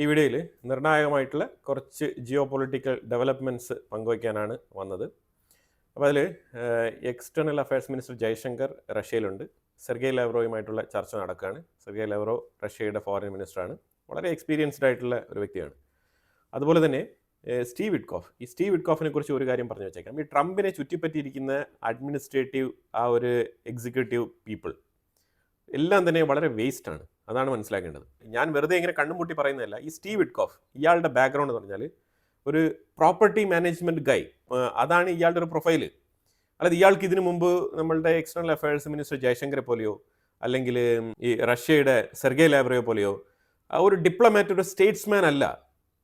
ഈ വീഡിയോയിൽ നിർണായകമായിട്ടുള്ള കുറച്ച് ജിയോ പൊളിറ്റിക്കൽ ഡെവലപ്മെന്റ്സ് പങ്കുവയ്ക്കാനാണ് വന്നത്. അപ്പോൾ അതിൽ എക്സ്റ്റേണൽ അഫയേഴ്സ് മിനിസ്റ്റർ ജയശങ്കർ റഷ്യയിലുണ്ട്. സെർഗേ ലെവറോയുമായിട്ടുള്ള ചർച്ച നടക്കുകയാണ്. സെർഗേ ലാവ്രോ റഷ്യയുടെ ഫോറിൻ മിനിസ്റ്ററാണ് വളരെ എക്സ്പീരിയൻസ്ഡ് ആയിട്ടുള്ള ഒരു വ്യക്തിയാണ്. അതുപോലെ തന്നെ സ്റ്റീവ് വിഡ്കോഫ് ഈ സ്റ്റീവ് വിഡ്കോഫിനെ കുറിച്ച് ഒരു കാര്യം പറഞ്ഞു വെച്ചേക്കാം. ഈ ട്രംപിനെ ചുറ്റിപ്പറ്റിയിരിക്കുന്ന അഡ്മിനിസ്ട്രേറ്റീവ് ആ ഒരു എക്സിക്യൂട്ടീവ് പീപ്പിൾ എല്ലാം തന്നെ വളരെ വേസ്റ്റാണ് അതാണ് മനസ്സിലാക്കേണ്ടത്. ഞാൻ വെറുതെ ഇങ്ങനെ കണ്ണും പൂട്ടി പറയുന്നതല്ല. ഈ സ്റ്റീവ് വിഡ്കോഫ് ഇയാളുടെ ബാക്ക്ഗ്രൗണ്ട് എന്ന് പറഞ്ഞാൽ ഒരു പ്രോപ്പർട്ടി മാനേജ്മെന്റ് ഗൈ അതാണ് ഇയാളുടെ ഒരു പ്രൊഫൈൽ അല്ലാതെ ഇയാൾക്ക് ഇതിനു മുമ്പ് നമ്മളുടെ എക്സ്റ്റേണൽ അഫയേഴ്സ് മിനിസ്റ്റർ ജയശങ്കറെ പോലെയോ അല്ലെങ്കിൽ ഈ റഷ്യയുടെ സെർഗേ ലാബ്രയോ പോലെയോ ഒരു ഡിപ്ലോമാറ്റ് ഒരു സ്റ്റേറ്റ്സ്മാൻ അല്ല.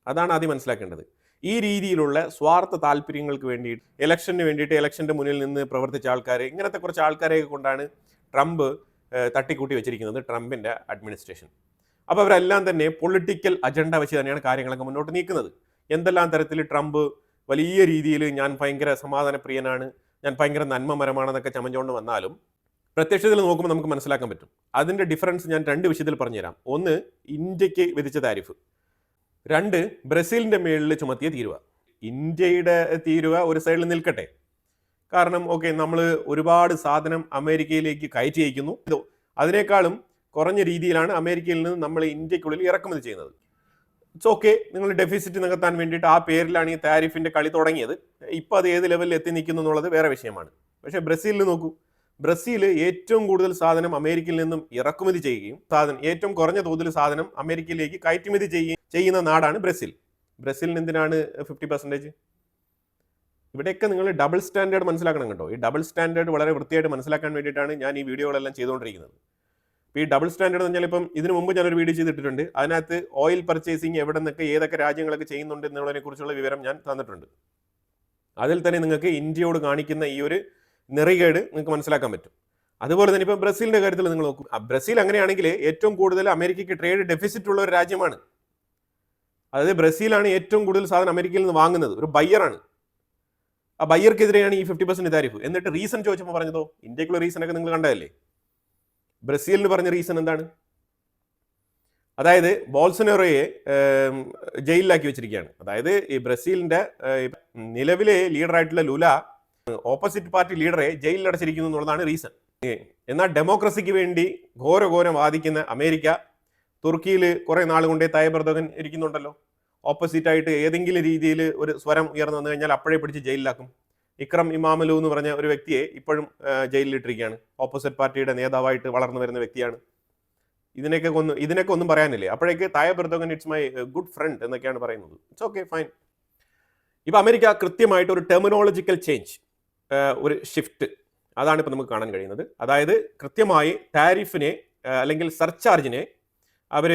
അതാണ് ആദ്യം മനസ്സിലാക്കേണ്ടത്. ഈ രീതിയിലുള്ള സ്വാർത്ഥ താല്പര്യങ്ങൾക്ക് വേണ്ടിയിട്ട് ഇലക്ഷന് വേണ്ടിയിട്ട് ഇലക്ഷന്റെ മുന്നിൽ നിന്ന് പ്രവർത്തിച്ച ആൾക്കാരെ ഇങ്ങനത്തെ കുറച്ച് ആൾക്കാരെയൊക്കെ കൊണ്ടാണ് ട്രംപ് തട്ടിക്കൂട്ടി വെച്ചിരിക്കുന്നത് ട്രംപിന്റെ അഡ്മിനിസ്ട്രേഷൻ. അപ്പോൾ അവരെല്ലാം തന്നെ പൊളിറ്റിക്കൽ അജണ്ട വെച്ച് തന്നെയാണ് കാര്യങ്ങളൊക്കെ മുന്നോട്ട് നീക്കുന്നത്. എന്തെല്ലാം തരത്തിൽ ട്രംപ് വലിയ രീതിയിൽ ഞാൻ ഭയങ്കര സമാധാനപ്രിയനാണ് ഞാൻ ഭയങ്കര നന്മമരമാണെന്നൊക്കെ ചമഞ്ഞുകൊണ്ട് വന്നാലും പ്രത്യക്ഷത്തിൽ നോക്കുമ്പോൾ നമുക്ക് മനസ്സിലാക്കാൻ പറ്റും. അതിന്റെ ഡിഫറൻസ് ഞാൻ രണ്ട് വിഷയത്തിൽ പറഞ്ഞുതരാം. ഒന്ന് ഇന്ത്യയ്ക്ക് വിധിച്ച താരിഫ് രണ്ട് ബ്രസീലിന്റെ മേളിൽ ചുമത്തിയ തീരുവ. ഇന്ത്യയുടെ തീരുവ ഒരു സൈഡിൽ നിൽക്കട്ടെ. കാരണം ഓക്കെ നമ്മൾ ഒരുപാട് സാധനം അമേരിക്കയിലേക്ക് കയറ്റി അയക്കുന്നു. അതിനേക്കാളും കുറഞ്ഞ രീതിയിലാണ് അമേരിക്കയിൽ നിന്ന് നമ്മൾ ഇന്ത്യക്കുള്ളിൽ ഇറക്കുമതി ചെയ്യുന്നത്. ഇറ്റ്സ് ഓക്കെ നിങ്ങൾ ഡെഫിസിറ്റ് നികത്താൻ വേണ്ടിയിട്ട് ആ പേരിലാണ് ഈ താരിഫിന്റെ കളി തുടങ്ങിയത്. ഇപ്പോൾ അത് ഏത് ലെവലിൽ എത്തി നിൽക്കുന്നു എന്നുള്ളത് വേറെ വിഷയമാണ്. പക്ഷേ ബ്രസീലിൽ നോക്കൂ. ബ്രസീൽ ഏറ്റവും കൂടുതൽ സാധനം അമേരിക്കയിൽ നിന്നും ഇറക്കുമതി ചെയ്യുകയും സാധനം ഏറ്റവും കുറഞ്ഞ തോതിൽ സാധനം അമേരിക്കയിലേക്ക് കയറ്റുമതി ചെയ്യുകയും ചെയ്യുന്ന നാടാണ് ബ്രസീൽ. ബ്രസീലിന് എന്തിനാണ് ഫിഫ്റ്റി പെർസെന്റേജ് ഇവിടെയൊക്കെ നിങ്ങൾ ഡബിൾ സ്റ്റാൻഡേർഡ് മനസ്സിലാക്കണം കേട്ടോ. ഈ ഡബിൾ സ്റ്റാൻഡേർഡ് വളരെ വൃത്തിയായിട്ട് മനസ്സിലാക്കാൻ വേണ്ടിയിട്ടാണ് ഞാൻ ഈ വീഡിയോകളെല്ലാം ചെയ്തുകൊണ്ടിരിക്കുന്നത്. ഇപ്പോൾ ഈ ഡബിൾ സ്റ്റാൻഡേർഡ് എന്ന് പറഞ്ഞാൽ ഇപ്പം ഇതിനു മുമ്പ് ഞാനൊരു വീഡിയോ ചെയ്തിട്ടുണ്ട് അതിനകത്ത് ഓയിൽ പർച്ചേസിങ് എവിടെ നിന്നൊക്കെ ഏതൊക്കെ രാജ്യങ്ങളൊക്കെ ചെയ്യുന്നുണ്ട് എന്നുള്ളതിനെ കുറിച്ചുള്ള വിവരം ഞാൻ തന്നിട്ടുണ്ട്. അതിൽ തന്നെ നിങ്ങൾക്ക് ഇന്ത്യയോട് കാണിക്കുന്ന ഈ ഒരു നെറികേട് നിങ്ങൾക്ക് മനസ്സിലാക്കാൻ പറ്റും. അതുപോലെ തന്നെ ഇപ്പം ബ്രസീലിന്റെ കാര്യത്തിൽ നിങ്ങൾ നോക്കും. ആ ബ്രസീൽ അങ്ങനെയാണെങ്കിൽ ഏറ്റവും കൂടുതൽ അമേരിക്കയ്ക്ക് ട്രേഡ് ഡെഫിസിറ്റ് ഉള്ള ഒരു രാജ്യമാണ്. അതായത് ബ്രസീലാണ് ഏറ്റവും കൂടുതൽ സാധനം അമേരിക്കയിൽ നിന്ന് വാങ്ങുന്നത്. ഒരു ബയ്യറാണ് ആ ബയ്യർക്കെതിരെയാണ് ഈ ഫിഫ്റ്റി പെർസെന്റ് താരിഫ് എന്നിട്ട് റീസൺ ചോദിച്ചപ്പോൾ പറഞ്ഞതോ? ഇന്ത്യക്കുള്ള റീസൺ ഒക്കെ നിങ്ങൾ കണ്ടതല്ലേ? ബ്രസീലിന് പറഞ്ഞ റീസൺ എന്താണ്? അതായത് ബോൾസനോറോയെ ജയിലിലാക്കി വെച്ചിരിക്കുകയാണ്. അതായത് ഈ ബ്രസീലിന്റെ നിലവിലെ ലീഡറായിട്ടുള്ള ലുല ഓപ്പോസിറ്റ് പാർട്ടി ലീഡറെ ജയിലിൽ അടച്ചിരിക്കുന്നു എന്നുള്ളതാണ് റീസൺ എന്നാൽ ഡെമോക്രസിക്ക് വേണ്ടി ഘോരഘോരം വാദിക്കുന്ന അമേരിക്ക തുർക്കിയിൽ കുറെ നാൾ കൊണ്ടേ ഇരിക്കുന്നുണ്ടല്ലോ. ഓപ്പോസിറ്റ് ആയിട്ട് ഏതെങ്കിലും രീതിയിൽ ഒരു സ്വരം ഉയർന്നു വന്നു കഴിഞ്ഞാൽ അപ്പോഴേ പിടിച്ച് ജയിലിലാക്കും. ഇക്രം ഇമാമലു എന്ന് പറഞ്ഞ ഒരു വ്യക്തിയെ ഇപ്പോഴും ജയിലിലിട്ടിരിക്കുകയാണ്. ഓപ്പോസിറ്റ് പാർട്ടിയുടെ നേതാവായിട്ട് വളർന്നു വരുന്ന വ്യക്തിയാണ്. ഇതിനൊക്കെ ഒന്ന് ഇതിനൊക്കെ ഒന്നും പറയാനില്ലേ? അപ്പോഴേക്ക് Tayyip Erdogan it's my good friend എന്നൊക്കെയാണ് പറയുന്നത്. ഇറ്റ്സ് ഓക്കെ ഫൈൻ ഇപ്പൊ അമേരിക്ക കൃത്യമായിട്ട് ഒരു ടെർമിനോളജിക്കൽ ചേഞ്ച് ഒരു ഷിഫ്റ്റ് അതാണ് ഇപ്പൊ നമുക്ക് കാണാൻ കഴിയുന്നത്. അതായത് കൃത്യമായി ടാരിഫിനെ അല്ലെങ്കിൽ സർചാർജിനെ അവർ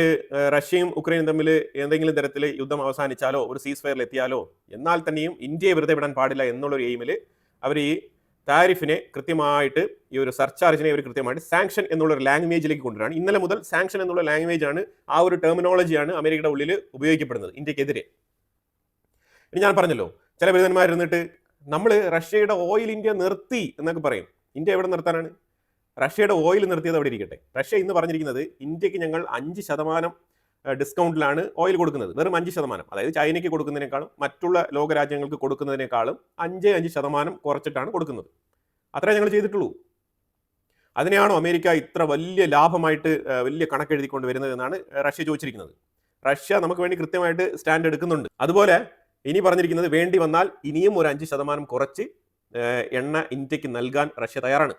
റഷ്യയും ഉക്രൈനും തമ്മിൽ എന്തെങ്കിലും തരത്തിൽ യുദ്ധം അവസാനിച്ചാലോ ഒരു സീസ് ഫയറിൽ എത്തിയാലോ എന്നാൽ തന്നെയും ഇന്ത്യയെ വെറുതെ വിടാൻ പാടില്ല എന്നുള്ളൊരു എയിമിൽ അവർ ഈ താരിഫിനെ കൃത്യമായിട്ട് ഈ ഒരു സർചാർജിനെ അവർ കൃത്യമായിട്ട് സാങ്ഷൻ എന്നുള്ളൊരു ലാംഗ്വേജിലേക്ക് കൊണ്ടുവരാണ്. ഇന്നലെ മുതൽ സാങ്ഷൻ എന്നുള്ള ലാംഗ്വേജ് ആണ് ആ ഒരു ടെർമിനോളജിയാണ് അമേരിക്കയുടെ ഉള്ളിൽ ഉപയോഗിക്കപ്പെടുന്നത് ഇന്ത്യക്കെതിരെ. ഇനി ഞാൻ പറഞ്ഞല്ലോ ചില ബിരുദന്മാർ ഇരുന്നിട്ട് നമ്മൾ റഷ്യയുടെ ഓയിൽ ഇന്ത്യ നിർത്തി എന്നൊക്കെ പറയും. ഇന്ത്യ എവിടെ നിർത്താനാണ്? റഷ്യയുടെ ഓയിൽ നിർത്തിയത് അവിടെ ഇരിക്കട്ടെ. റഷ്യ ഇന്ന് പറഞ്ഞിരിക്കുന്നത് ഇന്ത്യയ്ക്ക് ഞങ്ങൾ അഞ്ച് ശതമാനം ഡിസ്കൗണ്ടിലാണ് ഓയിൽ കൊടുക്കുന്നത്. വെറും അഞ്ച് ശതമാനം. അതായത് ചൈനയ്ക്ക് കൊടുക്കുന്നതിനേക്കാളും മറ്റുള്ള ലോകരാജ്യങ്ങൾക്ക് കൊടുക്കുന്നതിനേക്കാളും അഞ്ച് അഞ്ച് ശതമാനം കുറച്ചിട്ടാണ് കൊടുക്കുന്നത്. അത്രേ ഞങ്ങൾ ചെയ്തിട്ടുള്ളൂ. അതിനെയാണോ അമേരിക്ക ഇത്ര വലിയ ലാഭമായിട്ട് വലിയ കണക്കെഴുതിക്കൊണ്ട് വരുന്നത് എന്നാണ് റഷ്യ ചോദിച്ചിരിക്കുന്നത്. റഷ്യ നമുക്ക് വേണ്ടി കൃത്യമായിട്ട് സ്റ്റാൻഡ് എടുക്കുന്നുണ്ട്. അതുപോലെ ഇനി പറഞ്ഞിരിക്കുന്നത് വേണ്ടി വന്നാൽ ഇനിയും ഒരു അഞ്ച് ശതമാനം കുറച്ച് എണ്ണ ഇന്ത്യയ്ക്ക് നൽകാൻ റഷ്യ തയ്യാറാണ്.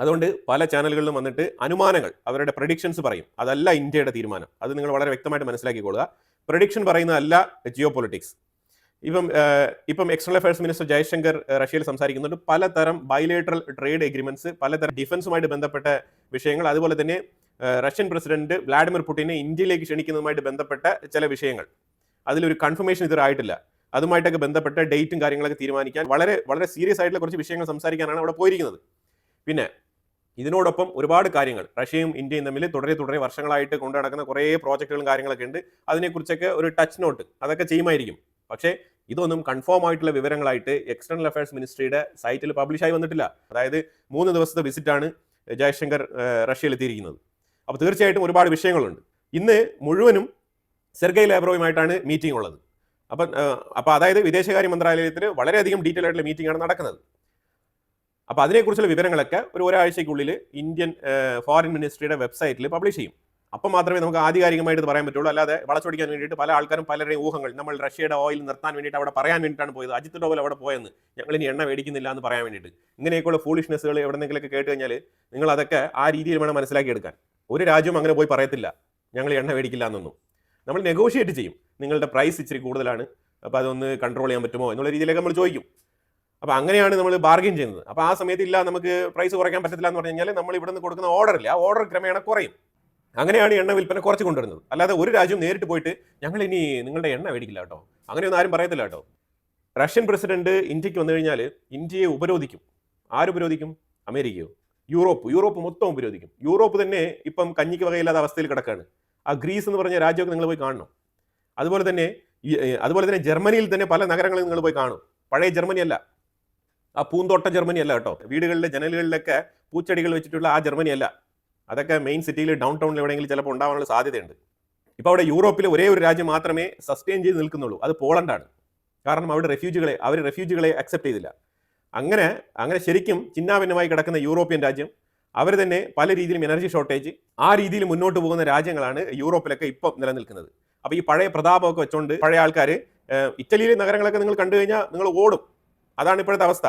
അതുകൊണ്ട് പല ചാനലുകളിലും വന്നിട്ട് അനുമാനങ്ങൾ അവരുടെ പ്രഡിക്ഷൻസ് പറയും. അതല്ല ഇന്ത്യയുടെ തീരുമാനം. അത് നിങ്ങൾ വളരെ വ്യക്തമായിട്ട് മനസ്സിലാക്കിക്കൊള്ളുക പ്രഡിക്ഷൻ പറയുന്നതല്ല ജിയോ പൊളിറ്റിക്സ് ഇപ്പം ഇപ്പം എക്സ്റ്റേണൽ അഫയേഴ്സ് മിനിസ്റ്റർ ജയശങ്കർ റഷ്യയിൽ സംസാരിക്കുന്നുണ്ട്. പലതരം ബൈലേറ്ററൽ ട്രേഡ് എഗ്രിമെന്റ്സ് പലതരം ഡിഫൻസുമായിട്ട് ബന്ധപ്പെട്ട വിഷയങ്ങൾ അതുപോലെ തന്നെ റഷ്യൻ പ്രസിഡന്റ് വ്ളാഡിമിർ പുടിനെ ഇന്ത്യയിലേക്ക് ക്ഷണിക്കുന്നതുമായിട്ട് ബന്ധപ്പെട്ട ചില വിഷയങ്ങൾ. അതിലൊരു കൺഫർമേഷൻ ഇതുവരെ ആയിട്ടില്ല. അതുമായിട്ടൊക്കെ ബന്ധപ്പെട്ട ഡേറ്റും കാര്യങ്ങളൊക്കെ തീരുമാനിക്കാൻ വളരെ വളരെ സീരിയസ് ആയിട്ടുള്ള കുറച്ച് വിഷയങ്ങൾ സംസാരിക്കാനാണ് അവിടെ പോയിരിക്കുന്നത്. പിന്നെ ഇതിനോടൊപ്പം ഒരുപാട് കാര്യങ്ങൾ. റഷ്യയും ഇന്ത്യയും തമ്മിൽ തുടരെ തുടരെ വർഷങ്ങളായിട്ട് കൊണ്ടു നടക്കുന്ന കുറേ പ്രോജക്റ്റുകളും കാര്യങ്ങളൊക്കെ ഉണ്ട്. അതിനെക്കുറിച്ചൊക്കെ ഒരു ടച്ച് നോട്ട് അതൊക്കെ ചെയ്യുമായിരിക്കും. പക്ഷേ ഇതൊന്നും കൺഫേം ആയിട്ടുള്ള വിവരങ്ങളായിട്ട് എക്സ്റ്റേണൽ അഫയേഴ്സ് മിനിസ്ട്രിയുടെ സൈറ്റിൽ പബ്ലിഷ് ആയി വന്നിട്ടില്ല. അതായത് മൂന്ന് ദിവസത്തെ വിസിറ്റാണ് ജയശങ്കർ റഷ്യയിലെത്തിയിരിക്കുന്നത് അപ്പോൾ തീർച്ചയായിട്ടും ഒരുപാട് വിഷയങ്ങളുണ്ട്. ഇന്ന് മുഴുവനും സെർഗൈ ലാബ്രോയുമായിട്ടാണ് മീറ്റിംഗ് ഉള്ളത്. അപ്പം അപ്പോൾ അതായത് വിദേശകാര്യ മന്ത്രാലയത്തിൽ വളരെയധികം ഡീറ്റെയിൽ ആയിട്ടുള്ള മീറ്റിംഗ് ആണ് നടക്കുന്നത്. അപ്പോൾ അതിനെക്കുറിച്ചുള്ള വിവരങ്ങളൊക്കെ ഒരു ഒരാഴ്ചയ്ക്കുള്ളിൽ ഇന്ത്യൻ ഫോറിൻ മിനിസ്ട്രിയുടെ വെബ്സൈറ്റിൽ പബ്ലിഷ് ചെയ്യും. അപ്പം മാത്രമേ നമുക്ക് ആധികാരികമായിട്ട് പറയാൻ പറ്റുള്ളൂ. അല്ലാതെ വളച്ചൊടിക്കാൻ വേണ്ടിയിട്ട് പല ആൾക്കാരും പലരുടെയും ഊഹങ്ങൾ നമ്മൾ റഷ്യയുടെ ഓയിൽ നിർത്താൻ വേണ്ടിയിട്ട് അവിടെ പറയാൻ വേണ്ടിയിട്ടാണ് പോയത്. അജിത് ഡോവൽ അവിടെ പോയെന്ന്. ഞങ്ങൾ ഇനി എണ്ണ മേടിക്കുന്നില്ല എന്ന് പറയാൻ വേണ്ടിയിട്ട്. ഇങ്ങനെയൊക്കെയുള്ള ഫൂളിഷ്നെസ്സുകൾ എവിടെന്നെങ്കിലൊക്കെ കേട്ട് കഴിഞ്ഞാൽ നിങ്ങൾ അതൊക്കെ ആ രീതിയിൽ വേണം മനസ്സിലാക്കി എടുക്കാൻ. ഒരു രാജ്യവും അങ്ങനെ പോയി പറയത്തില്ല. ഞങ്ങൾ എണ്ണ മേടിക്കില്ല എന്നൊന്നും. നമ്മൾ നെഗോഷിയേറ്റ് ചെയ്യും. നിങ്ങളുടെ പ്രൈസ് ഇച്ചിരി കൂടുതലാണ്. അപ്പോൾ അതൊന്ന് കൺട്രോൾ ചെയ്യാൻ പറ്റുമോ എന്നുള്ള രീതിയിലൊക്കെ നമ്മൾ ചോദിക്കും. അപ്പോൾ അങ്ങനെയാണ് നമ്മൾ ബാർഗെയിൻ ചെയ്യുന്നത്. അപ്പോൾ ആ സമയത്ത് ഇല്ല നമുക്ക് പ്രൈസ് കുറയ്ക്കാൻ പറ്റത്തില്ല എന്ന് പറഞ്ഞു കഴിഞ്ഞാൽ നമ്മൾ ഇവിടെ നിന്ന് കൊടുക്കുന്ന ഓർഡർ ഇല്ല. ആ ഓർഡർ ക്രമേണ കുറയും. അങ്ങനെയാണ് എണ്ണ വിൽപ്പന കുറച്ച് കൊണ്ടുവരുന്നത്. അല്ലാതെ ഒരു രാജ്യം നേരിട്ട് പോയിട്ട് ഞങ്ങൾ ഇനി നിങ്ങളുടെ എണ്ണ മേടിക്കില്ല കേട്ടോ. അങ്ങനെയൊന്നും ആരും പറയത്തില്ല കേട്ടോ. റഷ്യൻ പ്രസിഡന്റ് ഇന്ത്യയ്ക്ക് വന്നു കഴിഞ്ഞാൽ ഇന്ത്യയെ ഉപരോധിക്കും. ആര് ഉപരോധിക്കും? അമേരിക്കയോ? യൂറോപ്പ്. യൂറോപ്പ് മൊത്തം ഉപരോധിക്കും. യൂറോപ്പ് തന്നെ ഇപ്പം കഞ്ഞിക്ക് വകയില്ലാത്ത അവസ്ഥയിൽ കിടക്കുകയാണ് ആ ഗ്രീസ് എന്ന് പറഞ്ഞ രാജ്യമൊക്കെ നിങ്ങൾ പോയി കാണണം. അതുപോലെ തന്നെ അതുപോലെ തന്നെ ജർമ്മനിയിൽ തന്നെ പല നഗരങ്ങളിൽ നിങ്ങൾ പോയി കാണും. പഴയ ജർമ്മനി അല്ല. ആ പൂന്തോട്ട ജർമ്മനി അല്ല കേട്ടോ. വീടുകളിലെ ജനലുകളിലൊക്കെ പൂച്ചെടികൾ വെച്ചിട്ടുള്ള ആ ജർമ്മനി അല്ല അതൊക്കെ മെയിൻ സിറ്റിയിൽ ഡൗൺ ടൗണിൽ എവിടെയെങ്കിലും ചിലപ്പോൾ ഉണ്ടാവാനുള്ള സാധ്യതയുണ്ട്. ഇപ്പോൾ അവിടെ യൂറോപ്പിലെ ഒരേ ഒരു രാജ്യം മാത്രമേ സസ്റ്റെയിൻ ചെയ്ത് നിൽക്കുന്നുള്ളൂ. അത് പോളണ്ടാണ്. കാരണം അവിടെ റെഫ്യൂജികളെ അവർ റെഫ്യൂജികളെ അക്സെപ്റ്റ് ചെയ്തില്ല. അങ്ങനെ അങ്ങനെ ശരിക്കും ചിന്നാഭിന്നമായി കിടക്കുന്ന യൂറോപ്യൻ രാജ്യം അവർ തന്നെ പല രീതിയിലും എനർജി ഷോർട്ടേജ് ആ രീതിയിൽ മുന്നോട്ട് പോകുന്ന രാജ്യങ്ങളാണ് യൂറോപ്പിലൊക്കെ ഇപ്പം നിലനിൽക്കുന്നത്. അപ്പോൾ ഈ പഴയ പ്രതാപമൊക്കെ വെച്ചുകൊണ്ട് പഴയ ആൾക്കാർ ഇറ്റലിയിലെ നഗരങ്ങളൊക്കെ നിങ്ങൾ കണ്ടു കഴിഞ്ഞാൽ നിങ്ങൾ ഓടും. അതാണ് ഇപ്പോഴത്തെ അവസ്ഥ.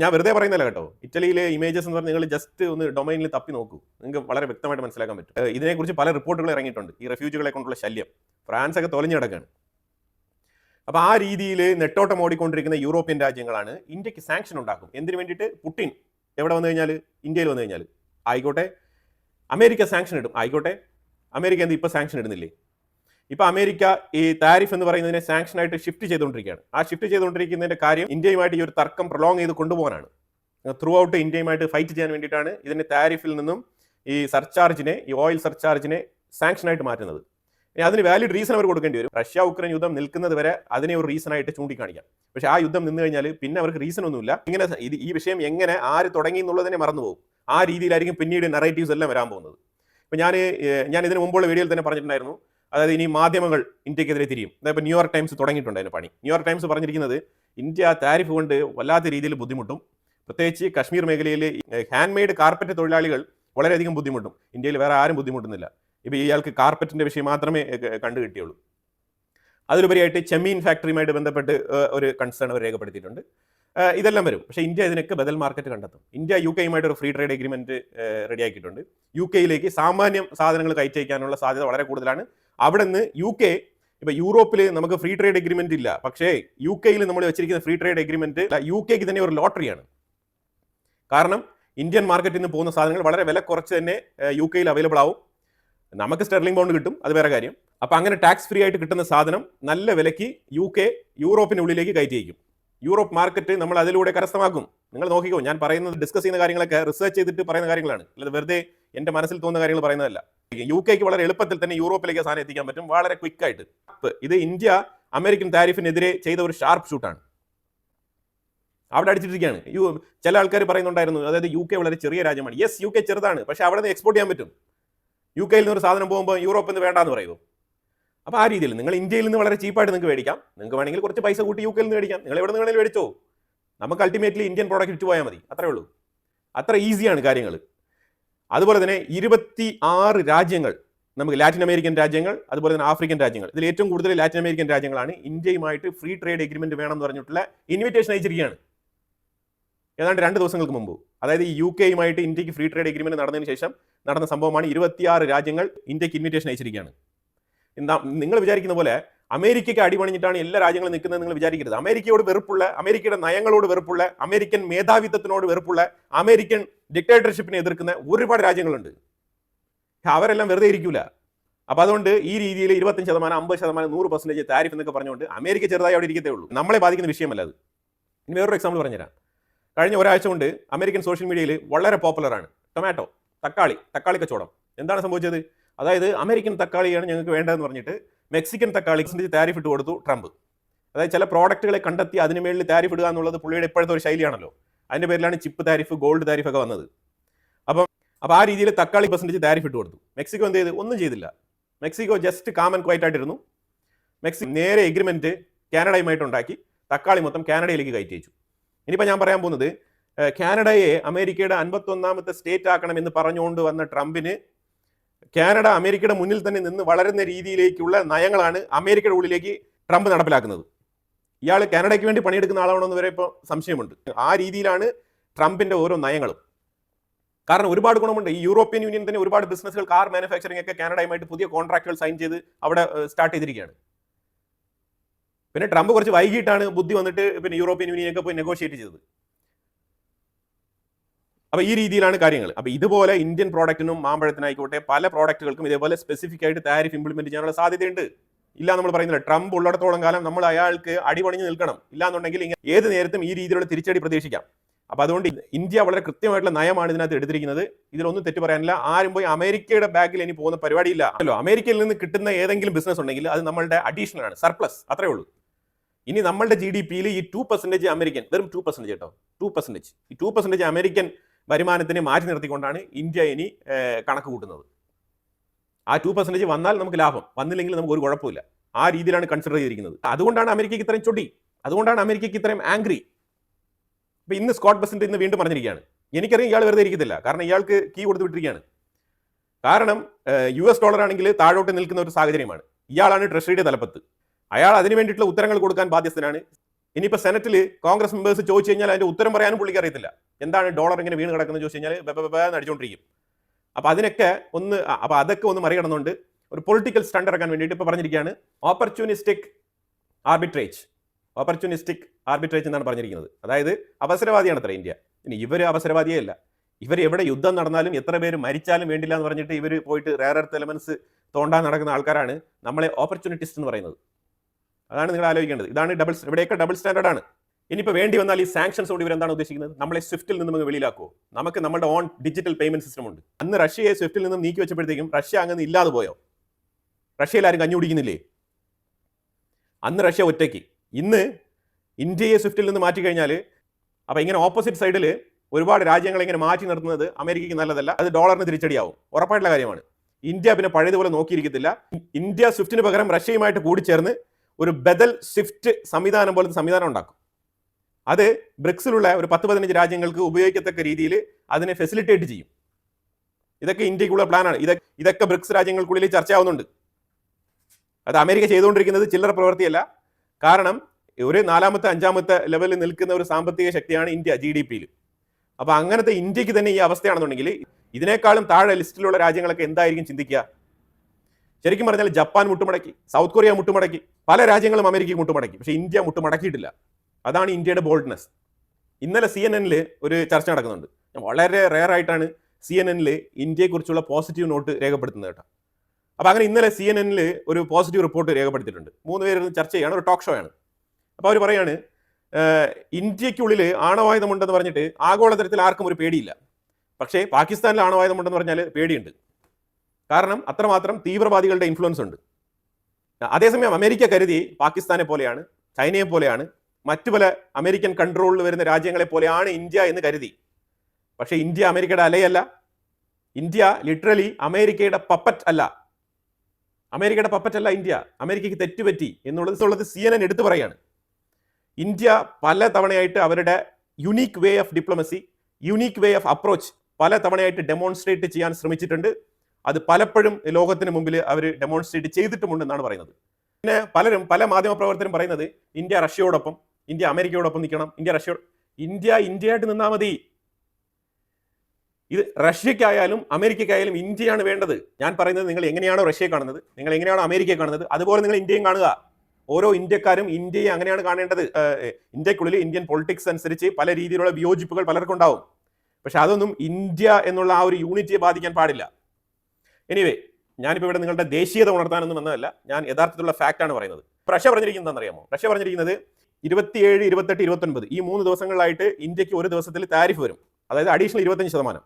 ഞാൻ വെറുതെ പറയുന്നില്ല കേട്ടോ. ഇറ്റലിയിലെ ഇമേജസ് എന്ന് പറഞ്ഞാൽ നിങ്ങൾ ജസ്റ്റ് ഒന്ന് ഡൊമൈനിൽ തപ്പി നോക്കൂ. നിങ്ങൾക്ക് വളരെ വ്യക്തമായിട്ട് മനസ്സിലാക്കാൻ പറ്റും. ഇതിനെക്കുറിച്ച് പല റിപ്പോർട്ടുകൾ ഇറങ്ങിയിട്ടുണ്ട്. ഈ റെഫ്യൂജികളെ കൊണ്ടുള്ള ശല്യം. ഫ്രാൻസ് ഒക്കെ തൊലഞ്ഞു കിടക്കുകയാണ് അപ്പോൾ ആ രീതിയിൽ നെട്ടോട്ടം ഓടിക്കൊണ്ടിരിക്കുന്ന യൂറോപ്യൻ രാജ്യങ്ങളാണ് ഇന്ത്യയ്ക്ക് സാങ്ഷൻ ഉണ്ടാക്കും. എന്തിനു വേണ്ടിയിട്ട്? പുട്ടിൻ. എവിടെ വന്നു കഴിഞ്ഞാൽ ഇന്ത്യയിൽ വന്നു കഴിഞ്ഞാൽ ആയിക്കോട്ടെ. അമേരിക്ക സാങ്ഷൻ ഇടും. ആയിക്കോട്ടെ. അമേരിക്ക എന്ത് ഇപ്പോൾ സാങ്ഷൻ ഇടുന്നില്ലേ? ഇപ്പോൾ അമേരിക്ക ഈ താരിഫ് എന്ന് പറയുന്നതിനെ സാങ്ഷൻ ആയിട്ട് ഷിഫ്റ്റ് ചെയ്തുകൊണ്ടിരിക്കുകയാണ്. ആ ഷിഫ്റ്റ് ചെയ്തുകൊണ്ടിരിക്കുന്നതിന്റെ കാര്യം ഇന്ത്യയുമായിട്ട് ഈ ഒരു തർക്കം പ്രൊലോങ് ചെയ്ത് കൊണ്ടുപോകാനാണ്. ത്രൂ ഔട്ട് ഇന്ത്യയുമായിട്ട് ഫൈറ്റ് ചെയ്യാൻ വേണ്ടിയിട്ടാണ് ഇതിന്റെ താരിഫിൽ നിന്നും ഈ സർചാർജിനെ ഈ ഓയിൽ സർചാർജിനെ സാങ്ഷൻ ആയിട്ട് മാറ്റുന്നത്. ഇനി അതിന് വാലിഡ് റീസൺ അവർ കൊടുക്കേണ്ടി വരും. റഷ്യ ഉക്രൈൻ യുദ്ധം നിൽക്കുന്നത് വരെ അതിനെ ഒരു റീസൺ ആയിട്ട് ചൂണ്ടിക്കാണിക്കാം. പക്ഷേ ആ യുദ്ധം നിന്ന് കഴിഞ്ഞാൽ പിന്നെ അവർക്ക് റീസൺ ഒന്നുമില്ല. ഇങ്ങനെ ഇത് ഈ വിഷയം എങ്ങനെ ആര് തുടങ്ങി എന്നുള്ളതിനെ മറന്നുപോകും ആ രീതിയിലായിരിക്കും പിന്നീട് നറേറ്റീവ്സ് എല്ലാം വരാൻ പോകുന്നത്. ഇപ്പം ഞാൻ ഞാൻ ഇതിന് മുമ്പുള്ള വീഡിയോയിൽ തന്നെ പറഞ്ഞിട്ടുണ്ടായിരുന്നു. അതായത് ഇനി മാധ്യമങ്ങൾ ഇന്ത്യക്കെതിരെ തിരിയും. അതായത് ന്യൂയോർക്ക് ടൈംസ് തുടങ്ങിയിട്ടുണ്ട് അതിന് പണി. ന്യൂയോർക്ക് ടൈംസ് പറഞ്ഞിരിക്കുന്നത് ഇന്ത്യ താരിഫ് കൊണ്ട് വല്ലാത്ത രീതിയിൽ ബുദ്ധിമുട്ടും. പ്രത്യേകിച്ച് കശ്മീർ മേഖലയിൽ ഹാൻഡ് മെയ്ഡ് കാർപ്പറ്റ് തൊഴിലാളികൾ വളരെയധികം ബുദ്ധിമുട്ടും. ഇന്ത്യയിൽ വേറെ ആരും ബുദ്ധിമുട്ടുന്നില്ല. ഇപ്പോൾ ഇയാൾക്ക് കാർപ്പറ്റിന്റെ വിഷയം മാത്രമേ കണ്ടു കിട്ടിയുള്ളൂ. അതിലുപരിയായിട്ട് ചെമ്മീൻ ഫാക്ടറിയുമായിട്ട് ബന്ധപ്പെട്ട് ഒരു കൺസേൺ അവർ രേഖപ്പെടുത്തിയിട്ടുണ്ട്. ഇതെല്ലാം വരും. പക്ഷേ ഇന്ത്യ ഇതിനൊക്കെ ബദൽ മാർക്കറ്റ് കണ്ടെത്തും. ഇന്ത്യ യു കെയുമായിട്ട് ഒരു ഫ്രീ ട്രേഡ് എഗ്രിമെന്റ് റെഡിയാക്കിയിട്ടുണ്ട് യു കെയിലേക്ക് സാമാന്യം സാധനങ്ങൾ കയറ്റയക്കാനുള്ള സാധ്യത വളരെ കൂടുതലാണ്. അവിടെ നിന്ന് യു കെ ഇപ്പൊ യൂറോപ്പിൽ നമുക്ക് ഫ്രീ ട്രേഡ് എഗ്രിമെന്റ് ഇല്ല. പക്ഷേ യു കെയിൽ നമ്മൾ വെച്ചിരിക്കുന്ന ഫ്രീ ട്രേഡ് എഗ്രിമെന്റ് യു കെക്ക് തന്നെ ഒരു ലോട്ടറിയാണ് കാരണം ഇന്ത്യൻ മാർക്കറ്റിൽ നിന്ന് പോകുന്ന സാധനങ്ങൾ വളരെ വില കുറച്ച് തന്നെ യു കെയിൽ അവൈലബിൾ ആവും. നമുക്ക് സ്റ്റെർലിംഗ് ബോണ്ട് കിട്ടും അത് വേറെ കാര്യം. അപ്പൊ അങ്ങനെ ടാക്സ് ഫ്രീ ആയിട്ട് കിട്ടുന്ന സാധനം നല്ല വിലയ്ക്ക് യു കെ യൂറോപ്പിനുള്ളിലേക്ക് കയറ്റി യൂറോപ്പ് മാർക്കറ്റ് നമ്മൾ അതിലൂടെ കരസ്ഥമാക്കും. നിങ്ങൾ നോക്കിക്കോ ഞാൻ പറയുന്നത് ഡിസ്കസ് ചെയ്യുന്ന കാര്യങ്ങളൊക്കെ റിസർച്ച് ചെയ്തിട്ട് പറയുന്ന കാര്യങ്ങളാണ്. അല്ലാതെ വെറുതെ എന്റെ മനസ്സിൽ തോന്നുന്ന കാര്യങ്ങൾ പറയുന്നതല്ല. യു കെക്ക് വളരെ എളുപ്പത്തിൽ തന്നെ യൂറോപ്പിലേക്ക് സാധനം എത്തിക്കാൻ പറ്റും. വളരെ ക്വിക്കായിട്ട് ഇത് ഇന്ത്യ അമേരിക്കൻ താരിഫിനെതിരെ ചെയ്ത ഒരു ഷാർപ്പ് ഷൂട്ടാണ് അവിടെ അടിച്ചിട്ടിരിക്കുകയാണ്. യു ചില ആൾക്കാർ പറയുന്നുണ്ടായിരുന്നു അതായത് യു കെ വളരെ ചെറിയ രാജ്യമാണ്. യെസ് യു കെ ചെറുതാണ് പക്ഷേ അവിടെ നിന്ന് എക്സ്പോർട്ട് ചെയ്യാൻ പറ്റും. യു കെയിൽ നിന്ന് ഒരു സാധനം പോകുമ്പോൾ യൂറോപ്പിൽ നിന്ന് വേണ്ടാന്ന് പറയുമോ അപ്പോൾ ആ രീതിയിൽ നിങ്ങൾ ഇന്ത്യയിൽ നിന്ന് വളരെ ചീപ്പായിട്ട് നിങ്ങൾക്ക് മേടിക്കാം. നിങ്ങൾക്ക് വേണമെങ്കിൽ കുറച്ച് പൈസ കൂട്ടി യു കെയിൽ നിന്ന് മേടിക്കാം. നിങ്ങൾ എവിടെ നിന്ന് വേണമെങ്കിലും മേടിച്ചോ. നമുക്ക് അൾട്ടിമേറ്റ്ലി ഇന്ത്യൻ പ്രോഡക്റ്റ് വിറ്റ് പോയാൽ മതി. അത്രേ ഉള്ളൂ. അത്ര ഈസിയാണ് കാര്യങ്ങൾ അതുപോലെ തന്നെ ഇരുപത്തി ആറ് രാജ്യങ്ങൾ നമുക്ക് ലാറ്റിൻ അമേരിക്കൻ രാജ്യങ്ങൾ അതുപോലെ തന്നെ ആഫ്രിക്കൻ രാജ്യങ്ങൾ. ഇതിൽ ഏറ്റവും കൂടുതൽ ലാറ്റിൻ അമേരിക്കൻ രാജ്യങ്ങളാണ്. ഇന്ത്യയുമായിട്ട് ഫ്രീ ട്രേഡ് എഗ്രിമെന്റ് വേണം എന്ന് പറഞ്ഞിട്ടുള്ള ഇൻവിറ്റേഷൻ അയച്ചിരിക്കുകയാണ്. ഏതാണ്ട് രണ്ട് ദിവസങ്ങൾക്ക് മുമ്പ്. അതായത് യു കെയുമായിട്ട് ഇന്ത്യയ്ക്ക് ഫ്രീ ട്രേഡ് എഗ്രിമെന്റ് നടന്നതിന് ശേഷം നടന്ന സംഭവമാണ് ഇരുപത്തിയാറ് രാജ്യങ്ങൾ ഇന്ത്യയ്ക്ക് ഇൻവിറ്റേഷൻ അയച്ചിരിക്കുകയാണ്. നിങ്ങൾ വിചാരിക്കുന്ന പോലെ അമേരിക്കയ്ക്ക് അടിപണിഞ്ഞിട്ടാണ് എല്ലാ രാജ്യങ്ങളും നിൽക്കുന്നത് നിങ്ങൾ വിചാരിക്കരുത്. അമേരിക്കയോട് വെറുപ്പുള്ള അമേരിക്കയുടെ നയങ്ങളോട് വെറുപ്പുള്ള അമേരിക്കൻ മേധാവിത്വത്തിനോട് വെറുപ്പുള്ള അമേരിക്കൻ ഡിക്ടേറ്റർഷിപ്പിനെ എതിർക്കുന്ന ഒരുപാട് രാജ്യങ്ങളുണ്ട്. അവരെല്ലാം വെറുതെ ഇരിക്കൂല. അപ്പൊ അതുകൊണ്ട് ഈ രീതിയിൽ ഇരുപത്തഞ്ച് ശതമാനം അമ്പത് ശതമാനം നൂറ് പെർസെന്റേജ് താരിഫ് എന്നൊക്കെ പറഞ്ഞുകൊണ്ട് അമേരിക്ക ചെറുതായി അവിടെ ഇരിക്കത്തേ ഉള്ളൂ. നമ്മളെ ബാധിക്കുന്ന വിഷയമല്ല അത്. ഇനി വേറൊരു എക്സാമ്പിൾ പറഞ്ഞുതരാം. കഴിഞ്ഞ ഒരാഴ്ച കൊണ്ട് അമേരിക്കൻ സോഷ്യൽ മീഡിയയിൽ വളരെ പോപ്പുലറാണ് ടൊമാറ്റോ തക്കാളി തക്കാളി കച്ചവടം. എന്താണ് സംഭവിച്ചത്? അതായത് അമേരിക്കൻ തക്കാളിയാണ് ഞങ്ങൾക്ക് വേണ്ടതെന്ന് പറഞ്ഞിട്ട് മെക്സിക്കൻ തക്കാളി താരിഫ് ഇട്ട് കൊടുത്തു ട്രംപ്. അതായത് ചില പ്രോഡക്റ്റുകളെ കണ്ടെത്തി അതിന് മേളിൽ താരിഫ് ഇടുക എന്നുള്ളത് പുള്ളിയുടെ ഇപ്പോഴത്തെ ഒരു ശൈലിയാണല്ലോ. അതിന്റെ പേരിലാണ് ചിപ്പ് താരിഫ് ഗോൾഡ് താരിഫ് ഒക്കെ വന്നത്. അപ്പം അപ്പോൾ ആ രീതിയിൽ തക്കാളി പെർസെന്റേജ് താരിഫ് ഇട്ട് കൊടുത്തു. മെക്സിക്കോ എന്ത് ചെയ്ത്? ഒന്നും ചെയ്തില്ല. Mexico just calm and quiet ആയിട്ടിരുന്നു. മെക്സി നേരെ എഗ്രിമെന്റ് കാനഡയുമായിട്ട് ഉണ്ടാക്കി. തക്കാളി മൊത്തം കാനഡയിലേക്ക് കയറ്റി വെച്ചു ഇനിയിപ്പോൾ ഞാൻ പറയാൻ പോകുന്നത് കാനഡയെ അമേരിക്കയുടെ അൻപത്തൊന്നാമത്തെ സ്റ്റേറ്റ് ആക്കണം എന്ന് പറഞ്ഞുകൊണ്ട് വന്ന ട്രംപിന് കാനഡ അമേരിക്കയുടെ മുന്നിൽ തന്നെ നിന്ന് വളരുന്ന രീതിയിലേക്കുള്ള നയങ്ങളാണ് അമേരിക്കയുടെ ഉള്ളിലേക്ക് ട്രംപ് നടപ്പിലാക്കുന്നത്. ഇയാൾ കാനഡയ്ക്ക് വേണ്ടി പണിയെടുക്കുന്ന ആളാണോ എന്ന് വരെ ഇപ്പോൾ സംശയമുണ്ട്. ആ രീതിയിലാണ് ട്രംപിന്റെ ഓരോ നയങ്ങളും. കാരണം ഒരുപാട് ഗുണമുണ്ട്. ഈ യൂറോപ്യൻ യൂണിയൻ തന്നെ ഒരുപാട് ബിസിനസ്സുകൾ കാർ മാനുഫാക്ചറിംഗ് ഒക്കെ കാനഡയുമായിട്ട് പുതിയ കോൺട്രാക്റ്റുകൾ സൈൻ ചെയ്ത് അവിടെ സ്റ്റാർട്ട് ചെയ്തിരിക്കുകയാണ്. പിന്നെ ട്രംപ് കുറച്ച് വൈകിട്ടാണ് ബുദ്ധി വന്നിട്ട് പിന്നെ യൂറോപ്യൻ യൂണിയനൊക്കെ പോയി നെഗോഷിയേറ്റ് ചെയ്തത്. അപ്പൊ ഈ രീതിയിലാണ് കാര്യങ്ങൾ. അപ്പൊ ഇതുപോലെ ഇന്ത്യൻ പ്രോഡക്റ്റിനും മാമ്പഴത്തിനായിക്കോട്ടെ പല പ്രോഡക്റ്റുകൾക്കും ഇതേപോലെ സ്പെസിഫിക് ആയിട്ട് താരിഫ് ഇംപ്ലിമെന്റ് ചെയ്യാനുള്ള സാധ്യതയുണ്ട്. ഇല്ല നമ്മൾ പറയുന്നില്ല. ട്രംപ് ഉള്ളിടത്തോളം കാലം നമ്മൾ അയാൾക്ക് അടിപണിഞ്ഞ് നിൽക്കണം. ഇല്ലാന്നുണ്ടെങ്കിൽ ഏത് നേരത്തും ഈ രീതിയിലുള്ള തിരിച്ചടി പ്രതീക്ഷിക്കാം. അപ്പൊ അതുകൊണ്ട് ഇന്ത്യ വളരെ കൃത്യമായിട്ടുള്ള നയമാണ് ഇതിനകത്ത് എടുത്തിരിക്കുന്നത്. ഇതിലൊന്നും തെറ്റ് പറയാനില്ല. ആരും പോയി അമേരിക്കയുടെ ബാഗിൽ ഇനി പോകുന്ന പരിപാടിയില്ല. അല്ലോ അമേരിക്കയിൽ നിന്ന് കിട്ടുന്ന ഏതെങ്കിലും ബിസിനസ് ഉണ്ടെങ്കിൽ അത് നമ്മളുടെ അഡീഷണൽ ആണ്. സർപ്ലസ് അത്രേ ഉള്ളൂ. ഇനി നമ്മളുടെ ജി ഡി പിയിൽ ഈ ടു പെർസെന്റേജ് അമേരിക്കൻ വെറും ടു പെർസെന്റേജ് കേട്ടോ ടു പെർസെന്റേജ് ഈ ടു പെർസെന്റേജ് അമേരിക്കൻ വരുമാനത്തിനെ മാറ്റി നിർത്തിക്കൊണ്ടാണ് ഇന്ത്യ ഇനി കണക്ക് കൂട്ടുന്നത്. ആ ടു പെർസെന്റേജ് വന്നാൽ നമുക്ക് ലാഭം. വന്നില്ലെങ്കിൽ നമുക്ക് ഒരു കുഴപ്പമില്ല. ആ രീതിയിലാണ് കൺസിഡർ ചെയ്തിരിക്കുന്നത്. അതുകൊണ്ടാണ് അമേരിക്കയ്ക്ക് ഇത്രയും ചൊടി. അതുകൊണ്ടാണ് അമേരിക്കയ്ക്ക് ഇത്രയും ആംഗ്രി ഇപ്പം ഇന്ന് സ്കോട്ട് ബസിന്റെ ഇന്ന് വീണ്ടും പറഞ്ഞിരിക്കുകയാണ്. എനിക്കറിയാം ഇയാൾ വെറുതെ ഇരിക്കത്തില്ല. കാരണം ഇയാൾക്ക് കീ കൊടുത്ത് വിട്ടിരിക്കുകയാണ്. കാരണം യു എസ് ഡോളർ ആണെങ്കിൽ താഴോട്ട് നിൽക്കുന്ന ഒരു സാഹചര്യമാണ്. ഇയാളാണ് ട്രഷറിയുടെ തലപ്പത്ത്. അയാൾ അതിന് വേണ്ടിയിട്ടുള്ള ഉത്തരങ്ങൾ കൊടുക്കാൻ ബാധ്യസ്ഥനാണ് ഇനിയിപ്പോൾ സെനറ്റിൽ കോൺഗ്രസ് മെമ്പേഴ്സ് ചോദിച്ചു കഴിഞ്ഞാൽ അതിന്റെ ഉത്തരം പറയാനും പുള്ളിക്ക് അറിയത്തില്ല. എന്താണ് ഡോളർ ഇങ്ങനെ വീണ് കിടക്കുന്നത് ചോദിച്ചു കഴിഞ്ഞാൽ അടിച്ചുകൊണ്ടിരിക്കും അപ്പോൾ അതിനൊക്കെ ഒന്ന് അപ്പോൾ അപ്പൊ അതൊക്കെ ഒന്ന് മറികടന്നുകൊണ്ട് ഒരു പൊളിറ്റിക്കൽ സ്റ്റണ്ട് ഇറക്കാൻ വേണ്ടിയിട്ട് ഇപ്പോൾ പറഞ്ഞിരിക്കുകയാണ് ഓപ്പർച്യൂണിസ്റ്റിക് ആർബിട്രേജ് ഓപ്പർച്യൂണിസ്റ്റിക് ആർബിട്രേജ് എന്നാണ് പറഞ്ഞിരിക്കുന്നത്. അതായത് അവസരവാദിയാണ് അത്ര ഇന്ത്യ. ഇനി ഇവർ അവസരവാദിയേ അല്ല. ഇവർ എവിടെ യുദ്ധം നടന്നാലും എത്ര പേര് മരിച്ചാലും വേണ്ടില്ല എന്ന് പറഞ്ഞിട്ട് ഇവർ പോയിട്ട് റേർ എർത്ത് എലമെന്റ്സ് തോണ്ടാൻ നടക്കുന്ന ആൾക്കാരാണ് നമ്മളെ ഓപ്പർച്യൂണിറ്റിസ്റ്റ് എന്ന് പറയുന്നത്. അതാണ് നിങ്ങൾ ആലോചിക്കേണ്ടത്. ഇതാണ് ഡബിൾ ഇവിടെയൊക്കെ ഡബിൾ സ്റ്റാൻഡേർഡ് ആണ്. ഇനിയിപ്പോൾ വേണ്ടി വന്നാൽ ഈ സാങ്ഷൻസ് കൊണ്ട് ഇവരെന്താണ് ഉദ്ദേശിക്കുന്നത്? നമ്മളെ സ്വിഫ്റ്റിൽ നിന്നും അങ്ങ് വെളിയിലാക്കുമോ നമുക്ക് നമ്മുടെ ഓൺ ഡിജിറ്റൽ പേയ്മെന്റ് സിസ്റ്റം ഉണ്ട്. അന്ന് റഷ്യയെ സ്വിഫ്റ്റിൽ നിന്നും നീക്കി വെച്ചപ്പോഴത്തേക്കും റഷ്യ അങ്ങനെ ഇല്ലാതെ പോയോ? റഷ്യയിൽ ആരും കഞ്ഞി അന്ന് റഷ്യ ഒറ്റയ്ക്ക്. ഇന്ന് ഇന്ത്യയെ സ്വിഫ്റ്റിൽ നിന്ന് മാറ്റി കഴിഞ്ഞാൽ അപ്പോൾ ഇങ്ങനെ ഓപ്പോസിറ്റ് സൈഡിൽ ഒരുപാട് രാജ്യങ്ങളെ ഇങ്ങനെ മാറ്റി നിർത്തുന്നത് അമേരിക്കയ്ക്ക് നല്ലതല്ല അത് ഡോളറിന് തിരിച്ചടിയാവും. ഉറപ്പായിട്ടുള്ള കാര്യമാണ്. ഇന്ത്യ പിന്നെ പഴയതുപോലെ നോക്കിയിരിക്കത്തില്ല. ഇന്ത്യ സ്വിഫ്റ്റിന് പകരം റഷ്യയുമായിട്ട് കൂടിച്ചേർന്ന് ഒരു ബദൽ സ്വിഫ്റ്റ് സംവിധാനം പോലത്തെ സംവിധാനം ഉണ്ടാക്കും. അത് ബ്രിക്സിലുള്ള ഒരു പത്ത് പതിനഞ്ച് രാജ്യങ്ങൾക്ക് ഉപയോഗിക്കത്തക്ക രീതിയിൽ അതിനെ ഫെസിലിറ്റേറ്റ് ചെയ്യും. ഇതൊക്കെ ഇന്ത്യക്കുള്ള പ്ലാനാണ് ഇതൊക്കെ ഇതൊക്കെ ബ്രിക്സ് രാജ്യങ്ങൾക്കുള്ളിൽ ചർച്ചയാവുന്നുണ്ട്. അത് അമേരിക്ക ചെയ്തുകൊണ്ടിരിക്കുന്നത് ചില്ലറ പ്രവൃത്തിയല്ല. കാരണം ഒരു നാലാമത്തെ അഞ്ചാമത്തെ ലെവലിൽ നിൽക്കുന്ന ഒരു സാമ്പത്തിക ശക്തിയാണ് ഇന്ത്യ ജി ഡി പിയിൽ അപ്പൊ അങ്ങനത്തെ ഇന്ത്യയ്ക്ക് തന്നെ ഈ അവസ്ഥയാണെന്നുണ്ടെങ്കിൽ ഇതിനേക്കാളും താഴെ ലിസ്റ്റിലുള്ള രാജ്യങ്ങളൊക്കെ എന്തായിരിക്കും ചിന്തിക്കുക? ശരിക്കും പറഞ്ഞാൽ ജപ്പാൻ മുട്ടുമടക്കി സൗത്ത് കൊറിയ മുട്ടുമടക്കി പല രാജ്യങ്ങളും അമേരിക്കയ്ക്ക് മുട്ടുമടക്കി. പക്ഷേ ഇന്ത്യ മുട്ടുമടക്കിയിട്ടില്ല. അതാണ് ഇന്ത്യയുടെ ബോൾഡ്നെസ് ഇന്നലെ സി എൻ എന്നിൽ ഒരു ചർച്ച നടക്കുന്നുണ്ട്. വളരെ റെയർ ആയിട്ടാണ് സി എൻ എന്നിൽ ഇന്ത്യയെക്കുറിച്ചുള്ള പോസിറ്റീവ് നോട്ട് രേഖപ്പെടുത്തുന്നത് കേട്ടോ. അപ്പോൾ അങ്ങനെ ഇന്നലെ സി എൻ എന്നിൽ ഒരു പോസിറ്റീവ് റിപ്പോർട്ട് രേഖപ്പെടുത്തിയിട്ടുണ്ട്. മൂന്ന് പേര് ചർച്ച ചെയ്യാണ് ഒരു ടോക്ക് ഷോ ആണ്. അപ്പോൾ അവർ പറയാണ് ഇന്ത്യക്കുള്ളിൽ ആണവായുധമുണ്ടെന്ന് പറഞ്ഞിട്ട് ആഗോളതലത്തിൽ ആർക്കും ഒരു പേടിയില്ല. പക്ഷേ പാകിസ്ഥാനിൽ ആണവായുധമുണ്ടെന്ന് പറഞ്ഞാൽ പേടിയുണ്ട്. കാരണം അത്രമാത്രം തീവ്രവാദികളുടെ ഇൻഫ്ലുവൻസ് ഉണ്ട്. അതേസമയം അമേരിക്ക കരുതി പാകിസ്ഥാനെ പോലെയാണ് ചൈനയെ പോലെയാണ് മറ്റു പല അമേരിക്കൻ കൺട്രോളിൽ വരുന്ന രാജ്യങ്ങളെ പോലെയാണ് ഇന്ത്യ എന്ന് കരുതി. പക്ഷേ ഇന്ത്യ അമേരിക്കയുടെ അലയല്ല. ഇന്ത്യ ലിറ്ററലി അമേരിക്കയുടെ പപ്പറ്റ് അല്ല. അമേരിക്കയുടെ പപ്പറ്റ് അല്ല ഇന്ത്യ. അമേരിക്കയ്ക്ക് തെറ്റുപറ്റി എന്നുള്ളത് ഉള്ളത് സി എൻ എൻ എടുത്തു പറയാണ്. ഇന്ത്യ പല തവണയായിട്ട് അവരുടെ unique way of diplomacy unique way of approach പല തവണയായിട്ട് ഡെമോൺസ്ട്രേറ്റ് ചെയ്യാൻ ശ്രമിച്ചിട്ടുണ്ട്. അത് പലപ്പോഴും ലോകത്തിന് മുമ്പിൽ അവർ ഡെമോൺസ്ട്രേറ്റ് ചെയ്തിട്ടുമുണ്ടെന്നാണ് പറയുന്നത്. പിന്നെ പലരും പല മാധ്യമപ്രവർത്തകരും പറയുന്നത് ഇന്ത്യ റഷ്യയോടൊപ്പം ഇന്ത്യ അമേരിക്കയോടൊപ്പം നിൽക്കണം ഇന്ത്യ റഷ്യ ഇന്ത്യ ഇന്ത്യയായിട്ട് നിന്നാൽ മതി. ഇത് റഷ്യക്കായാലും അമേരിക്കയ്ക്കായാലും ഇന്ത്യയാണ് വേണ്ടത്. ഞാൻ പറയുന്നത് നിങ്ങൾ എങ്ങനെയാണോ റഷ്യയെ കാണുന്നത് നിങ്ങൾ എങ്ങനെയാണോ അമേരിക്കയെ കാണുന്നത് അതുപോലെ നിങ്ങൾ ഇന്ത്യയും കാണുക. ഓരോ ഇന്ത്യക്കാരും ഇന്ത്യയെ അങ്ങനെയാണ് കാണേണ്ടത്. ഇന്ത്യക്കുള്ളിൽ ഇന്ത്യൻ പൊളിറ്റിക്സ് അനുസരിച്ച് പല രീതിയിലുള്ള വിയോജിപ്പുകൾ പലർക്കും ഉണ്ടാവും പക്ഷെ അതൊന്നും ഇന്ത്യ എന്നുള്ള ആ ഒരു യൂണിറ്റിയെ ബാധിക്കാൻ പാടില്ല. എനിവേ ഞാനിപ്പോൾ ഇവിടെ നിങ്ങളുടെ ദേശീയത ഉണർത്താനൊന്നും വന്നതല്ല. ഞാൻ യഥാർത്ഥത്തിലുള്ള ഫാക്റ്റ് ആണ് പറയുന്നത്. റഷ്യ പറഞ്ഞിരിക്കുന്നത് അറിയാമോ റഷ്യ പറഞ്ഞിരിക്കുന്നത് ഇരുപത്തിയേഴ് ഇരുപത്തെട്ട് ഇരുപത്തൊൻപത് ഈ മൂന്ന് ദിവസങ്ങളിലായിട്ട് ഇന്ത്യയ്ക്ക് ഒരു ദിവസത്തിൽ താരിഫ് വരും. അതായത് അഡീഷണൽ ഇരുപത്തഞ്ച് ശതമാനം.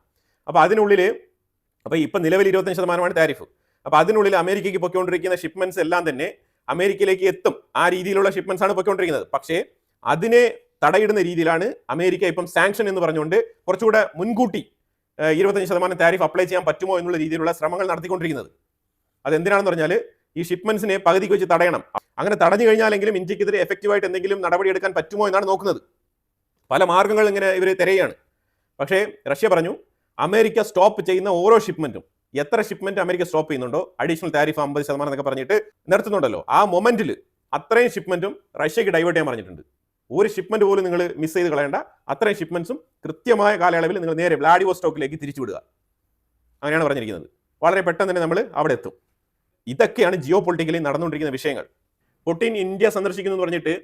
അപ്പോൾ അതിനുള്ളിൽ അപ്പോൾ ഇപ്പം നിലവിൽ ഇരുപത്തഞ്ച് ശതമാനമാണ് താരിഫ് അപ്പോൾ അതിനുള്ളിൽ അമേരിക്കയ്ക്ക് പൊയ്ക്കൊണ്ടിരിക്കുന്ന ഷിപ്മെന്റ്സ് എല്ലാം തന്നെ അമേരിക്കയിലേക്ക് എത്തും. ആ രീതിയിലുള്ള ഷിപ്മെന്റ്സ് ആണ് പൊയ്ക്കൊണ്ടിരിക്കുന്നത്. പക്ഷേ അതിനെ തടയിടുന്ന രീതിയിലാണ് അമേരിക്ക ഇപ്പം സാങ്ഷൻ എന്ന് പറഞ്ഞുകൊണ്ട് കുറച്ചുകൂടെ മുൻകൂട്ടി ഇരുപത്തഞ്ച് ശതമാനം താരിഫ് അപ്ലൈ ചെയ്യാൻ പറ്റുമോ എന്നുള്ള രീതിയിലുള്ള ശ്രമങ്ങൾ നടത്തിക്കൊണ്ടിരിക്കുന്നത്. അതെന്തിനാണെന്ന് പറഞ്ഞാൽ ഈ ഷിപ്മെന്റ്സിനെ പകുതിക്ക് വെച്ച് തടയണം. അങ്ങനെ തടഞ്ഞു കഴിഞ്ഞാലെങ്കിലും ഇന്ത്യക്കെതിരെ എഫക്റ്റീവായിട്ട് എന്തെങ്കിലും നടപടിയെടുക്കാൻ പറ്റുമോ എന്നാണ് നോക്കുന്നത്. പല മാർഗങ്ങൾ ഇങ്ങനെ ഇവർ തിരയാണ് പക്ഷേ റഷ്യ പറഞ്ഞു അമേരിക്ക സ്റ്റോപ്പ് ചെയ്യുന്ന ഓരോ ഷിപ്മെന്റും എത്ര ഷിപ്മെന്റ് അമേരിക്ക സ്റ്റോപ്പ് ചെയ്യുന്നുണ്ടോ അഡീഷണൽ താരിഫ് അമ്പത് ശതമാനം എന്നൊക്കെ പറഞ്ഞിട്ട് നിർത്തുന്നുണ്ടല്ലോ. ആ മൊമെന്റിൽ അത്രയും ഷിപ്മെന്റും റഷ്യക്ക് ഡൈവേർട്ട് ചെയ്യാൻ പറഞ്ഞിട്ടുണ്ട്. ഒരു ഷിപ്മെന്റ് പോലും നിങ്ങൾ മിസ് ചെയ്ത് കളയേണ്ട. അത്രയും ഷിപ്മെന്റ്സും കൃത്യമായ കാലയളവിൽ നിങ്ങൾ നേരെ വ്ലാഡിവോസ്റ്റോക്കിലേക്ക് തിരിച്ചു വിടുക അങ്ങനെയാണ് പറഞ്ഞിരിക്കുന്നത്. വളരെ പെട്ടെന്ന് തന്നെ നമ്മൾ അവിടെ എത്തും. ഇതൊക്കെയാണ് ജിയോ പൊളിറ്റിക്കലി നടന്നുകൊണ്ടിരിക്കുന്ന വിഷയങ്ങൾ. പുടിൻ ഇന്ത്യ സന്ദർശിക്കുന്നു എന്ന് പറഞ്ഞിട്ട്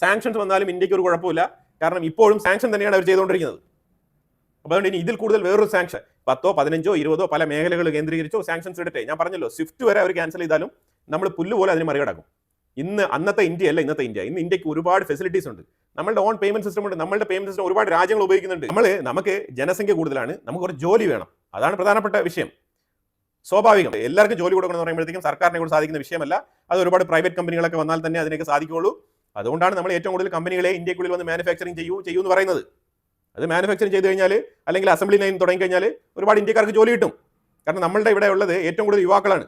സാങ്ഷൻസ് വന്നാലും ഇന്ത്യയ്ക്ക് ഒരു കുഴപ്പമില്ല. കാരണം ഇപ്പോഴും സാങ്ഷൻ തന്നെയാണ് അവർ ചെയ്തുകൊണ്ടിരിക്കുന്നത്. അപ്പോൾ അതുകൊണ്ട് ഇനി ഇതിൽ കൂടുതൽ വേറൊരു സാങ്ഷൻ പത്തോ പതിനഞ്ചോ ഇരുപതോ പല മേഖലകൾ കേന്ദ്രീകരിച്ചോ സാങ്ഷൻസ് ഇടട്ടെ. ഞാൻ പറഞ്ഞല്ലോ സ്വിഫ്റ്റ് വരെ അവർ ക്യാൻസൽ ചെയ്താലും നമ്മൾ പുല്ലുപോലെ അതിന് മറികടക്കും. ഇന്ന് അന്നത്തെ ഇന്ത്യ അല്ല ഇന്നത്തെ ഇന്ത്യ. ഇന്ന് ഇന്ത്യയ്ക്ക് ഒരുപാട് ഫെസിലിറ്റീസ് ഉണ്ട്. നമ്മളുടെ ഓൺ പേയ്മെന്റ് സിസ്റ്റം ഉണ്ട്. നമ്മളുടെ പേയ്മെന്റ് സിസ്റ്റം ഒരുപാട് രാജ്യങ്ങൾ ഉപയോഗിക്കുന്നുണ്ട്. നമ്മൾ നമുക്ക് ജനസംഖ്യ കൂടുതലാണ്. നമുക്ക് കുറച്ച് ജോലി വേണം. അതാണ് പ്രധാനപ്പെട്ട വിഷയം. സ്വാഭാവികം. എല്ലാവർക്കും ജോലി കൊടുക്കണം എന്ന് പറയുമ്പോഴത്തേക്കും സർക്കാരിനെ കൂടെ സാധിക്കുന്ന വിഷയമല്ല. അത് ഒരുപാട് പ്രൈവറ്റ് കമ്പനികളൊക്കെ വന്നാൽ തന്നെ അതിനൊക്കെ സാധിക്കുകയുള്ളൂ. അതുകൊണ്ടാണ് നമ്മൾ ഏറ്റവും കൂടുതൽ കമ്പനികളെ ഇന്ത്യക്കുള്ളിൽ വന്ന് മാനുഫാക്ചറിങ് ചെയ്യൂ ചെയ്യൂ എന്ന് പറയുന്നത്. അത് മാനുഫാക്ചറിങ് ചെയ്ത് കഴിഞ്ഞാൽ അല്ലെങ്കിൽ അസംബ്ലി ലൈൻ തുടങ്ങി കഴിഞ്ഞാൽ ഒരുപാട് ഇന്ത്യക്കാർക്ക് ജോലി കിട്ടും. കാരണം നമ്മളുടെ ഇവിടെ ഉള്ളത് ഏറ്റവും കൂടുതൽ യുവാക്കളാണ്.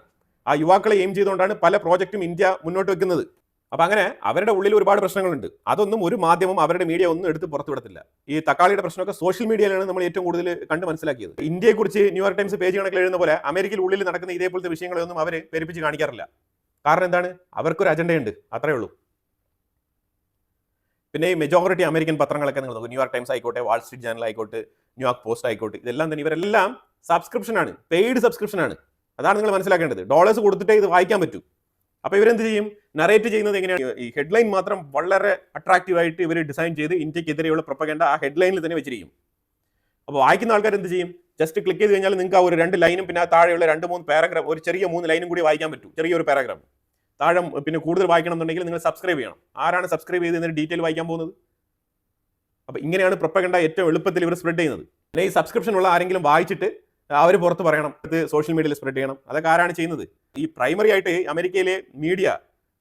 ആ യുവാക്കളെ എയിം ചെയ്തുകൊണ്ടാണ് പല പ്രോജക്റ്റും ഇന്ത്യ മുന്നോട്ട് വെക്കുന്നത്. അപ്പം അങ്ങനെ അവരുടെ ഉള്ളിൽ ഒരുപാട് പ്രശ്നങ്ങളുണ്ട്. അതൊന്നും ഒരു മാധ്യമം അവരുടെ മീഡിയ ഒന്നും എടുത്ത് പുറത്തുവിടത്തില്ല. ഈ തക്കാളിയുടെ പ്രശ്നമൊക്കെ സോഷ്യൽ മീഡിയയിലാണ് നമ്മൾ ഏറ്റവും കൂടുതൽ കണ്ട് മനസ്സിലാക്കിയത്. ഇന്ത്യയെക്കുറിച്ച് ന്യൂയോർക്ക് ടൈംസ് പേജ് കണക്കിൽ എഴുതുന്ന പോലെ അമേരിക്കയിൽ ഉള്ളിൽ നടക്കുന്ന ഇതേപോലത്തെ വിഷയങ്ങളൊന്നും അവർ പെരുപ്പിച്ച് കാണിക്കാറില്ല. കാരണം എന്താണ്? അവർക്കൊരു അജണ്ടയുണ്ട് അത്രേ ഉള്ളൂ. പിന്നെ ഈ മെജോറിറ്റി അമേരിക്കൻ പത്രങ്ങളൊക്കെ നിങ്ങൾ നോക്കും. ന്യൂയോർക്ക് ടൈംസ് ആയിക്കോട്ടെ വാൾ സ്ട്രീറ്റ് ജേണൽ ആയിക്കോട്ടെ ന്യൂയോർക്ക് പോസ്റ്റ് ആയിക്കോട്ടെ ഇതെല്ലാം തന്നെ ഇവരെല്ലാം സബ്സ്ക്രിപ്ഷനാണ് പെയ്ഡ് സബ്സ്ക്രിപ്ഷൻ ആണ്. അതാണ് നിങ്ങൾ മനസ്സിലാക്കേണ്ടത്. ഡോളേഴ്സ് കൊടുത്തിട്ടേ ഇത് വായിക്കാൻ പറ്റൂ. അപ്പോൾ ഇവരെന്ത് ചെയ്യും? നറേറ്റ് ചെയ്യുന്നത് എങ്ങനെയാണ്? ഈ ഹെഡ്ലൈൻ മാത്രം വളരെ അട്രാക്റ്റീവ് ആയിട്ട് ഇവർ ഡിസൈൻ ചെയ്ത് ഇന്ത്യക്കെതിരെയുള്ള പ്രൊപ്പഗണ്ട ആ ഹെഡ്ലൈനിൽ തന്നെ വെച്ചിരിക്കും. അപ്പോൾ വായിക്കുന്ന ആൾക്കാർ എന്ത് ചെയ്യും? ജസ്റ്റ് ക്ലിക്ക് ചെയ്ത് കഴിഞ്ഞാൽ നിങ്ങൾക്ക് ആ ഒരു രണ്ട് ലൈനും പിന്നെ താഴെയുള്ള രണ്ട് മൂന്ന് പാരഗ്രാഫ് ഒരു ചെറിയ മൂന്ന് ലൈനും കൂടി വായിക്കാൻ പറ്റും. ചെറിയൊരു പാരഗ്രാഫ് താഴെ പിന്നെ കൂടുതൽ വായിക്കണം എന്നുണ്ടെങ്കിൽ നിങ്ങൾ സബ്സ്ക്രൈബ് ചെയ്യണം. ആരാണ് സബ്സ്ക്രൈബ് ചെയ്ത് ഇതിന്റെ ഡീറ്റെയിൽ വായിക്കാൻ പോകുന്നത്? അപ്പോൾ ഇങ്ങനെയാണ് പ്രൊപ്പഗണ്ട ഏറ്റവും എളുപ്പത്തിൽ ഇവർ സ്പ്രെഡ് ചെയ്യുന്നത്. ഈ സബ്സ്ക്രിപ്ഷൻ ഉള്ള ആരെങ്കിലും വായിച്ചിട്ട് അവർ പുറത്ത് പറയണം ഇത് സോഷ്യൽ മീഡിയയിൽ സ്പ്രെഡ് ചെയ്യണം. അതൊക്കെ ആരാണ് ചെയ്യുന്നത്? ഈ പ്രൈമറി ആയിട്ട് അമേരിക്കയിലെ മീഡിയ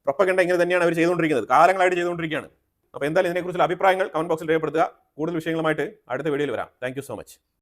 പ്രൊപ്പഗണ്ട ഇങ്ങനെ തന്നെയാണ് അവർ ചെയ്തുകൊണ്ടിരിക്കുന്നത്. കാലങ്ങളായിട്ട് ചെയ്തുകൊണ്ടിരിക്കുകയാണ്. അപ്പോൾ എന്തായാലും ഇതിനെക്കുറിച്ചുള്ള അഭിപ്രായങ്ങൾ കമന്റ് ബോക്സിൽ രേഖപ്പെടുത്തുക. കൂടുതൽ വിഷയങ്ങളുമായിട്ട് അടുത്ത വീഡിയോയിൽ വരാം. Thank so much